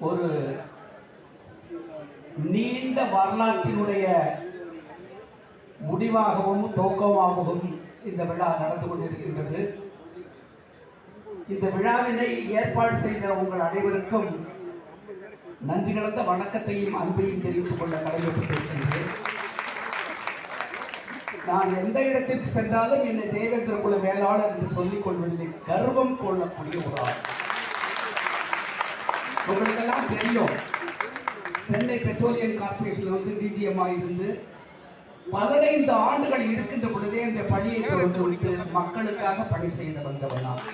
ஒரு நீண்ட வரலாற்றினுடைய முடிவாகவும் துவக்கமாகவும் இந்த விழா நடந்து கொண்டிருக்கின்றது. இந்த விழாவினை ஏற்பாடு செய்த உங்கள் அனைவருக்கும் நன்றி கலந்த வணக்கத்தையும் அன்பையும் தெரிவித்துக் கொள்ள கடமைப்பட்டிருக்கின்றேன் நான் எந்த இடத்திற்கு சென்றாலும் என்னை தேவேந்திர குல வேளாளர் என்று சொல்லிக் கொள்வதில்லை கர்வம் கொள்ளக்கூடிய ஒரு ஆள். உங்களுக்கெல்லாம் தெரியும். சென்னை பெட்ரோலியம் கார்பரேஷன்ல வந்து டிஜிஎம்மா இருந்து பதினைந்து ஆண்டுகள் இருக்கின்ற பொழுதே இந்த பணியை தொடர்ந்து விட்டு மக்களுக்காக பணி செய்து வந்தவர் நான்.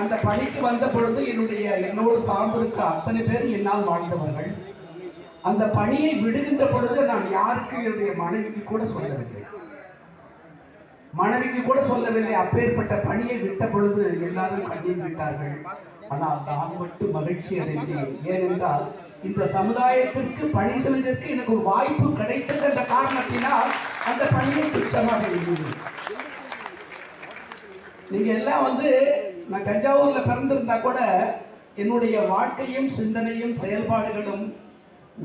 அந்த பணிக்கு வந்த பொழுது என்னுடைய என்னோடு சார்ந்திருக்க அத்தனை பேர் என்னால் வாழ்ந்தவர்கள். அந்த பணியை விடுகின்ற பொழுது நான் யாருக்கு என்னுடைய மனைவிக்கு கூட சொல்லவில்லை. மனைவிக்கு கூட சொல்லவில்லை. அப்பேற்பட்ட பணியை விட்ட பொழுது எல்லாரும் கண்ணீர் விட்டார்கள். ஆனால் நான் மட்டும் மகிழ்ச்சி அடைந்தேன். ஏனென்றால் இந்த சமுதாயத்திற்கு பணி செய்வதற்கு எனக்கு ஒரு வாய்ப்பு கிடைத்தது என்ற காரணத்தினால் அந்த பணியை துச்சமாக இருந்தது நீங்க எல்லாம் வந்து நான் தஞ்சாவூர்ல பிறந்திருந்தா கூட என்னுடைய வாழ்க்கையும் சிந்தனையும் செயல்பாடுகளும்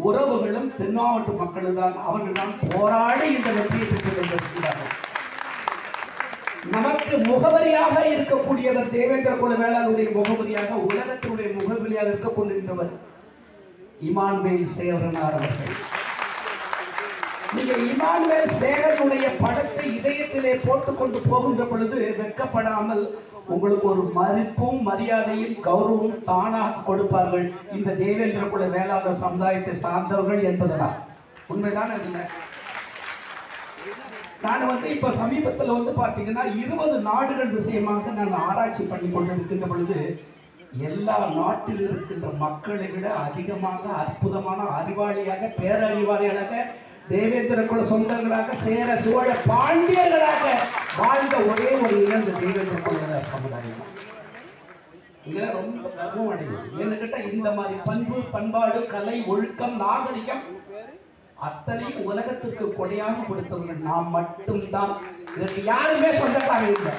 உறவுகளும் தென்னாவட்டு மக்கள் தான் அவர்கள் தான் போராடி இந்த வெற்றியை பெற்று கொண்டிருக்கிறார்கள். நமக்கு முகவரியாக இருக்கக்கூடியவர் தேவேந்திர குல வேளாளருடைய முகவரியாக உலகத்தினுடைய முகவரியாக இருக்க கொண்டிருந்தவர் இமான்வேல் சேவரனார் அவர்கள். நீங்க இமானுவேல் சேகரனுடைய படத்தை இதயத்திலே போட்டுக்கொண்டு போகின்ற பொழுது வெட்கப்படாமல் உங்களுக்கு ஒரு மதிப்பும் மரியாதையும் கௌரவம் தானாக கொடுப்பார்கள் இந்த தேவேந்திர குல வேளாளர் சமுதாயத்தை சார்ந்தவர்கள் என்பதனால். உண்மைதான்? இல்லை நான் வந்து இப்ப சமீபத்தில் வந்து பாத்தீங்கன்னா இருபது நாடுகள் விஷயமாக நான் ஆராய்ச்சி பண்ணி கொண்டிருக்கின்ற பொழுது எல்லா நாட்டில் இருக்கின்ற மக்களை விட அதிகமாக அற்புதமான அறிவாளியாக பேரறிவாளிகளாக தேவேந்திர குல சொந்தங்களாக சேர சோழ பாண்டியர்களாக வாழ்ந்த ஒரே ஒரு இனம் தேவேந்திர குல சமுதாயம் தான். இதெல்லாம் ரொம்ப கர்வம் அடையும் ஏன்னு இந்த மாதிரி பண்பு பண்பாடு கலை ஒழுக்கம் நாகரிகம் அத்தனையும் உலகத்திற்கு கொடையாக கொடுத்தவர்கள் நாம் மட்டும்தான். இதற்கு யாருமே சொந்தக்காரர் இல்லை.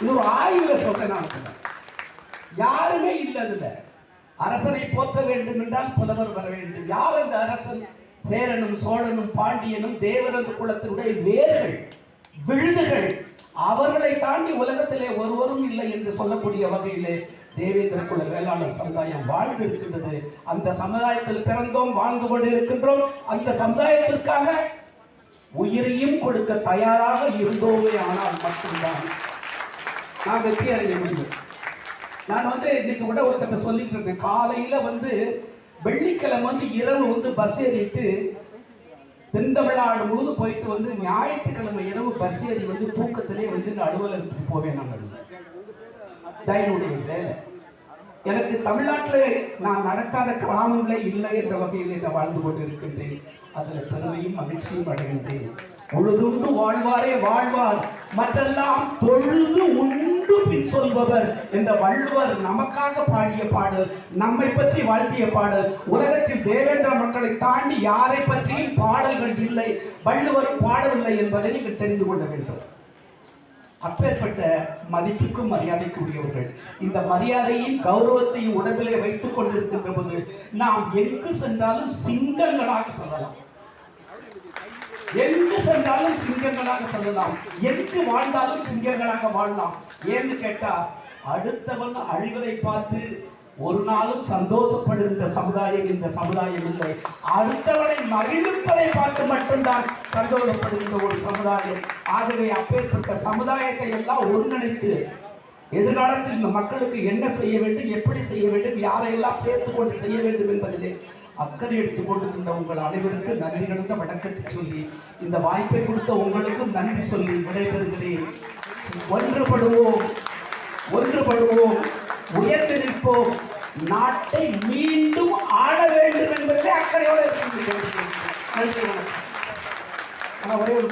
இது ஒரு ஆய்வுல சொந்தனாக நான் யாருமே இல்லை அதுல அரசனை போற்ற வேண்டும் என்றால் புலவர் வர வேண்டும். யார் அந்த அரசன்? சேரனும் சோழனும் பாண்டியனும் தேவரது குலத்தினுடைய வேர்கள் விழுதுகள். அவர்களை தாண்டி உலகத்திலே ஒருவரும் இல்லை என்று சொல்லக்கூடிய வகையிலே தேவேந்திர குல வேளாளர் சமுதாயம் வாழ்ந்து இருக்கின்றது அந்த சமுதாயத்தில் பிறந்தோம் வாழ்ந்து கொண்டு இருக்கின்றோம் அந்த சமுதாயத்திற்காக உயிரையும் கொடுக்க தயாராக இருந்தோமே ஆனால் மட்டும்தான். நான் வெற்றி அடைய முடியும். நான் வந்து இன்னைக்கு கூட ஒருத்தட்ட சொல்லிட்டு இருந்தேன். காலையில வந்து வெள்ளிக்கிழமை வந்து இரவு வந்து பஸ் ஏறிட்டு தென்தமிழ்நாடு முழுது போயிட்டு வந்து ஞாயிற்றுக்கிழமை இரவு பஸ் ஏறி வந்து தூக்கத்திலே வந்து இந்த அலுவலகத்துக்கு போவேன் நான். வந்து என்னுடைய வேலை. எனக்கு தமிழ்நாட்டில் நான் நடக்காத கிராமங்களே இல்லை என்ற வகையில் நான் வாழ்ந்து கொண்டிருக்கின்றேன். அதில் பெருமையும் மகிழ்ச்சியும் அடைகின்றேன். உழுதுண்டு வாழ்வாரே வாழ்வார். மற்றெல்லாம் தொழுது உண்டு பின் சொல்பவர் என்ற வள்ளுவர் நமக்காக பாடிய பாடல் நம்மை பற்றி வாழ்த்திய பாடல். உலகத்தில் தேவேந்திர மக்களை தாண்டி யாரை பற்றியும் பாடல்கள் இல்லை வள்ளுவரும் பாடவில்லை என்பதை நீங்கள் தெரிந்து கொள்ள வேண்டும். அப்பேற்பட்ட மதிப்புக்கும் மரியாதைக்குரியவர்கள். இந்த மரியாதையின் கௌரவத்தையும் உடம்பிலே வைத்துக் கொண்டிருக்கின்ற போது நாம் எங்கு சென்றாலும் சிங்கங்களாக செல்லலாம். எங்கு சென்றாலும் சிங்கங்களாக செல்லலாம். எங்கு வாழ்ந்தாலும் சிங்கங்களாக வாழலாம். ஏன்னு கேட்டா அடுத்தவன் அழிவதை பார்த்து ஒரு நாளும் சந்தோஷப்படுகின்ற சமுதாயம் இந்த சமுதாயம் இல்லை. அடுத்தவனை மகிழ்விப்பதை பார்த்து மட்டும்தான் சந்தோஷப்படுகின்ற ஒரு சமுதாயம். ஆகவே அப்பேற்பட்ட சமுதாயத்தை எல்லாம் ஒருங்கிணைத்து எதிர்காலத்தில் இந்த மக்களுக்கு என்ன செய்ய வேண்டும் எப்படி செய்ய வேண்டும் யாரையெல்லாம் சேர்த்து கொண்டு செய்ய வேண்டும் என்பதிலே அக்கறை எடுத்துக் உங்கள் அனைவருக்கு நன்றி கடந்த வணக்கத்தை சொல்லி இந்த வாய்ப்பை கொடுத்த உங்களுக்கும் நன்றி சொல்லி விடைபெறுகிறேன். ஒன்றுபடுவோம் ஒன்றுபடுவோம். உயர்ந்து நிற்போம் நாட்டை மீண்டும் ஆள வேண்டும் என்பதிலே அக்கறையோடு இருக்கின்றேன். நன்றி வணக்கம். ஒரே ஒரு